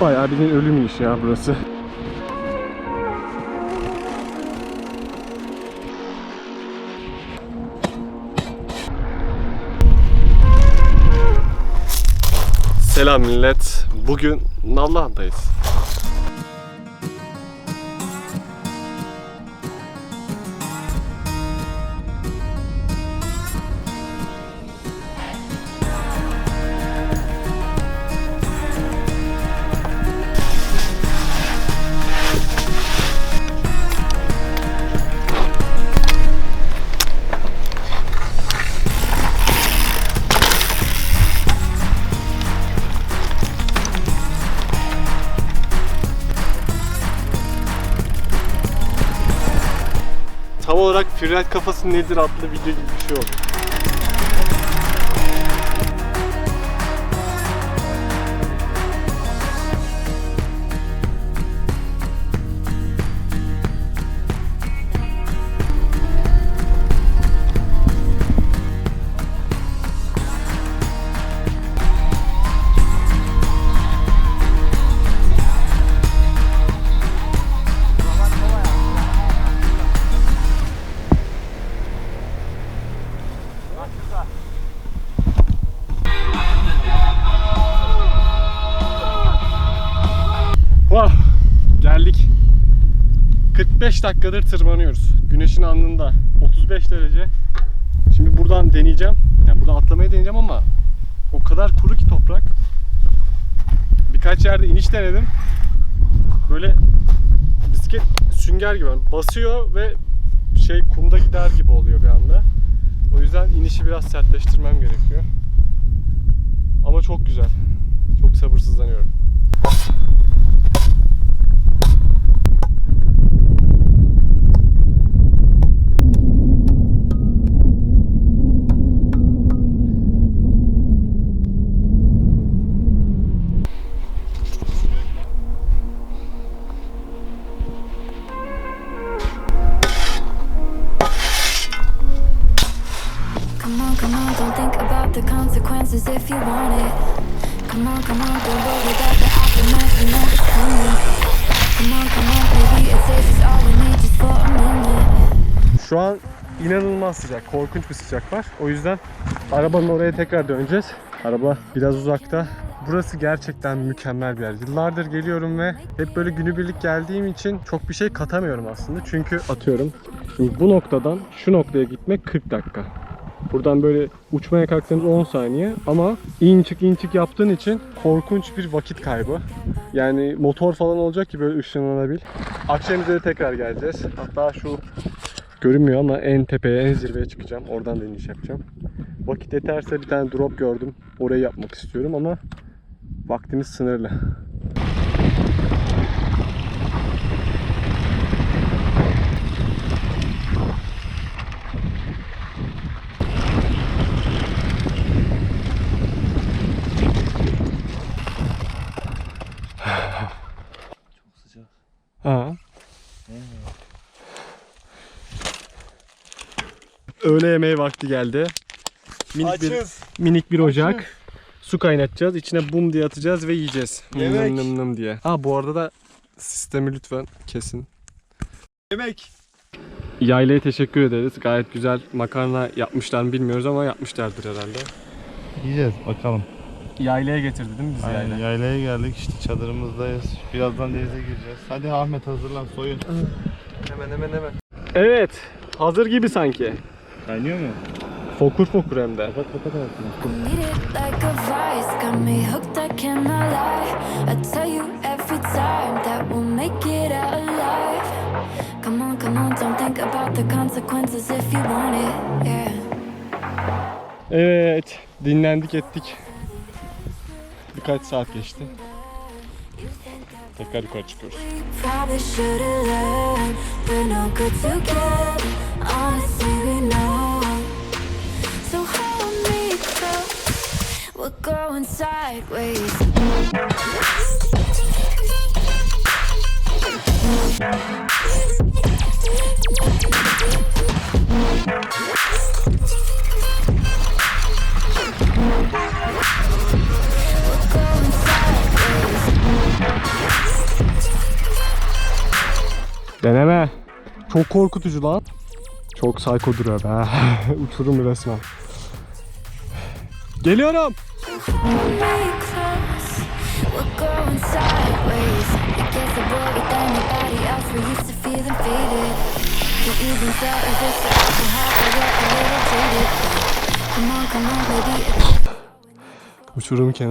Bayağı bir ölüm iş ya burası. Selam millet. Bugün Nallıhan'dayız. Tam olarak Firel kafası nedir adlı video gibi bir şey oldu. 45 dakikadır tırmanıyoruz. Güneşin alnında 35 derece. Şimdi buradan deneyeceğim. Yani buradan atlamayı deneyeceğim ama o kadar kuru ki toprak. Birkaç yerde iniş denedim. Böyle bisiklet sünger gibi basıyor ve şey kumda gider gibi oluyor bir anda. O yüzden inişi biraz sertleştirmem gerekiyor. Ama çok güzel. Çok sabırsızlanıyorum. Come on, don't think about the consequences if you want it. Come on, come on, don't worry about the aftermath, you know it's coming. Come on, come on, baby, it says it's all we need just for a minute. Şu an inanılmaz sıcak, korkunç bir sıcak var. O yüzden arabanın oraya tekrar döneceğiz. Araba biraz uzakta. Burası gerçekten mükemmel bir yer. Yıllardır geliyorum ve hep böyle günübirlik geldiğim için çok bir şey katamıyorum aslında. Çünkü atıyorum bu noktadan şu noktaya gitmek 40 dakika. Buradan böyle uçmaya kalksanız 10 saniye ama in çık in çık yaptığın için korkunç bir vakit kaybı. Yani motor falan olacak ki böyle ışınlanabil. Akşam üzeri tekrar geleceğiz. Hatta şu görünmüyor ama en tepeye, en zirveye çıkacağım. Oradan da iniş yapacağım. Vakit yeterse bir tane drop gördüm. Orayı yapmak istiyorum ama vaktimiz sınırlı. Ha. Öğle yemeği vakti geldi. Minik bir, Açız. minik bir ocak. Su kaynatacağız. İçine bum diye atacağız ve yiyeceğiz. Yemek. Nım nım nım diye. Ha bu arada da sistemi lütfen kesin. Yemek. Yaylaya teşekkür ederiz. Gayet güzel makarna yapmışlar mı bilmiyoruz ama yapmışlardır herhalde. Yiyeceğiz bakalım. Yaylaya getirdi değil mi bizi Aynen, yayla? yaylaya geldik işte çadırımızdayız. Birazdan denize gireceğiz. Hadi Ahmet hazırlan soyun. Hemen hemen hemen. Evet. Hazır gibi sanki. Kaynıyor mu? Fokur fokur hem de. Kapat kapat. Come on, come on, don't think about the consequences if you want it, yeah. Evet. Dinlendik ettik. Birkaç saat geçti. Tekrar yukarı çıkıyoruz. Deneme. Çok korkutucu lan. Çok psycho duruyor be. Uçurum resmen. Geliyorum. Be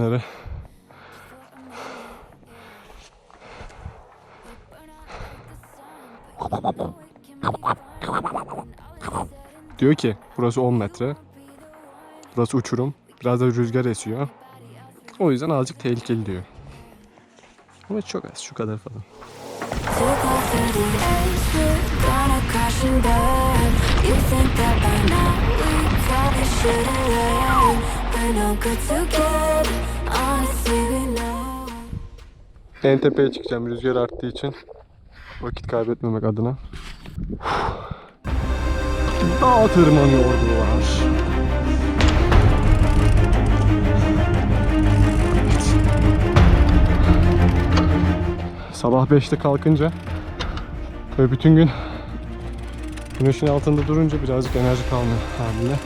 close. Diyor ki burası 10 metre. Burası uçurum. Biraz da rüzgar esiyor. O yüzden azıcık tehlikeli diyor. Ama çok az şu kadar falan. En tepeye çıkacağım rüzgar arttığı için. Vakit kaybetmemek adına. Dağa tırmanıyordular. Sabah 5'te kalkınca ve bütün gün güneşin altında durunca birazcık enerji kalmıyor haliyle.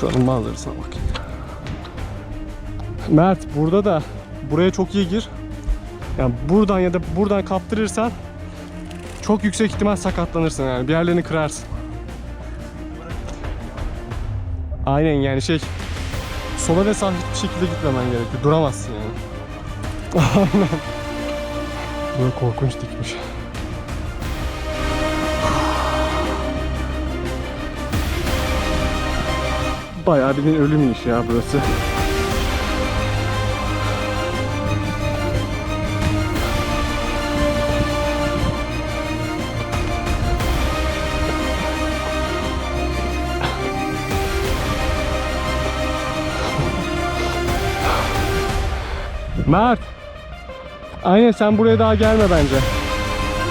Şu an manzarasına bakayım. Mert burada da buraya çok iyi gir. Yani buradan ya da buradan kaptırırsan çok yüksek ihtimal sakatlanırsın yani bir yerlerini kırarsın. Aynen yani şey sola ve sağa hiçbir şekilde gitmemen gerekiyor. Duramazsın yani. Aynen. Böyle korkunç dikmiş. Bayağı bir ölüm işi ya burası. Mert. Aynen sen buraya daha gelme bence.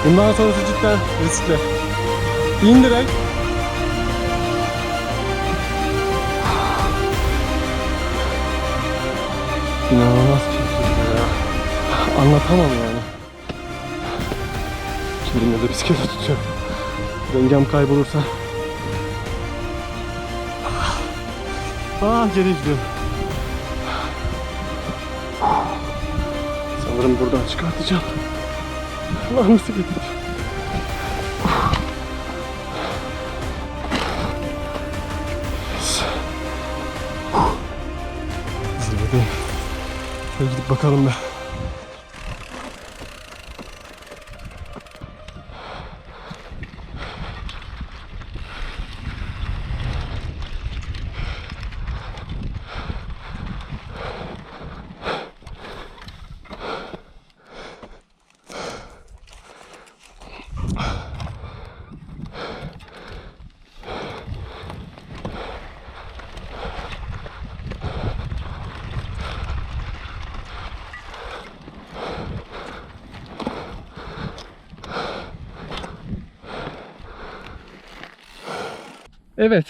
Bundan sonrası cidden riskli. İn direkt. İnanılmaz keyifli ya. Anlatamam yani. Yine de bisikleti tutuyorum. Dengem kaybolursa. Ah geri gidiyorum. Sanırım buradan çıkartacağım. Lan bisikleti. Zirvedeyim. Şöyle gidip bakalım be. Evet.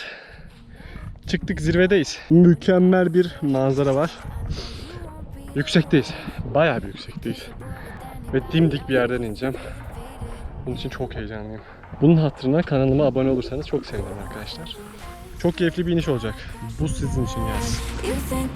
Çıktık zirvedeyiz. Mükemmel bir manzara var. Yüksekteyiz. Bayağı bir yüksekteyiz. Ve dimdik bir yerden ineceğim. Bunun için çok heyecanlıyım. Bunun hatırına kanalıma abone olursanız çok sevinirim arkadaşlar. Çok keyifli bir iniş olacak. Bu sizin için gelsin. You think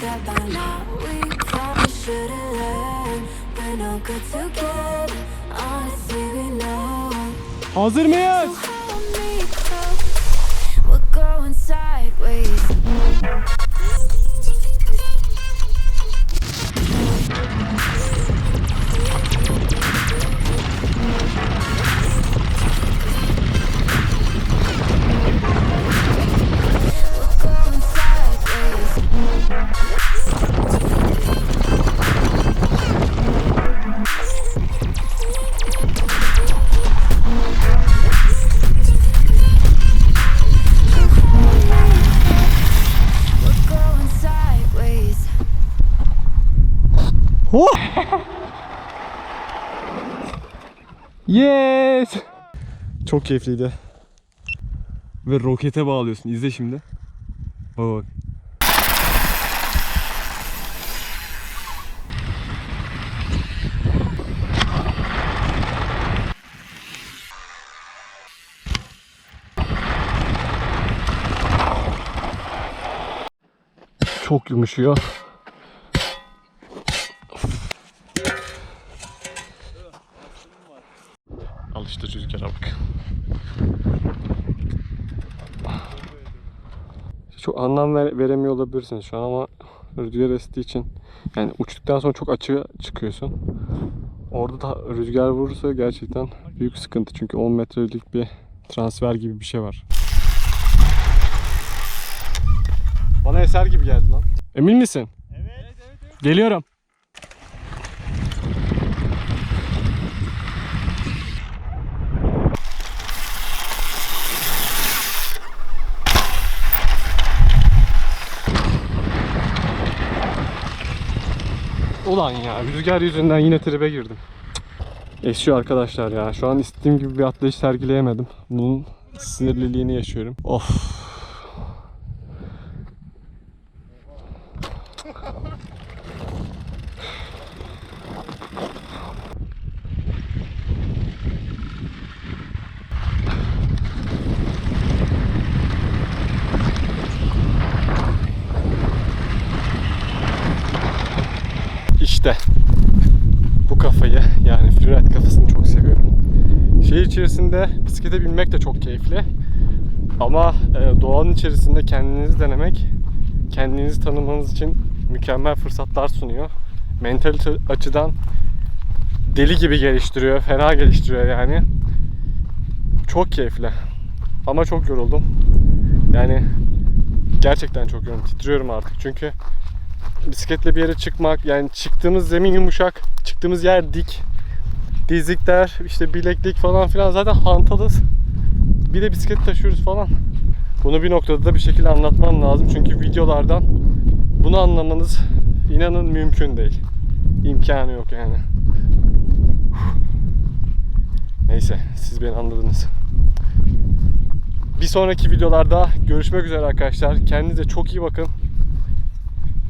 vez. Yes! Çok keyifliydi. Ve rokete bağlıyorsun. İzle şimdi. Bak bak. Çok yumuşuyor. Anlam ver- veremiyor olabilirsiniz şu an ama rüzgar estiği için yani uçtuktan sonra çok açığa çıkıyorsun. Orada da rüzgar vurursa gerçekten büyük sıkıntı çünkü 10 metrelik bir transfer gibi bir şey var. Bana eser gibi geldi lan. Emin misin? Evet, evet, Geliyorum. Ulan ya rüzgar yüzünden yine tribe girdim. Esiyor arkadaşlar ya. Şu an istediğim gibi bir atlayış sergileyemedim. Bunun sinirliliğini yaşıyorum. Of. İşte bu kafayı yani freeride kafasını çok seviyorum. Şehir içerisinde bisiklete binmek de çok keyifli. Ama e, doğanın içerisinde kendinizi denemek, kendinizi tanımanız için mükemmel fırsatlar sunuyor. Mental açıdan deli gibi geliştiriyor, fena geliştiriyor yani. Çok keyifli. Ama çok yoruldum. Yani gerçekten çok yoruldum. Titriyorum artık çünkü bisikletle bir yere çıkmak yani çıktığımız zemin yumuşak, çıktığımız yer dik. Dizlikler, işte bileklik falan filan zaten hantalız. Bir de bisiklet taşıyoruz falan. Bunu bir noktada da bir şekilde anlatmam lazım. Çünkü videolardan bunu anlamanız inanın mümkün değil. İmkanı yok yani. Neyse siz beni anladınız. Bir sonraki videolarda görüşmek üzere arkadaşlar. Kendinize çok iyi bakın.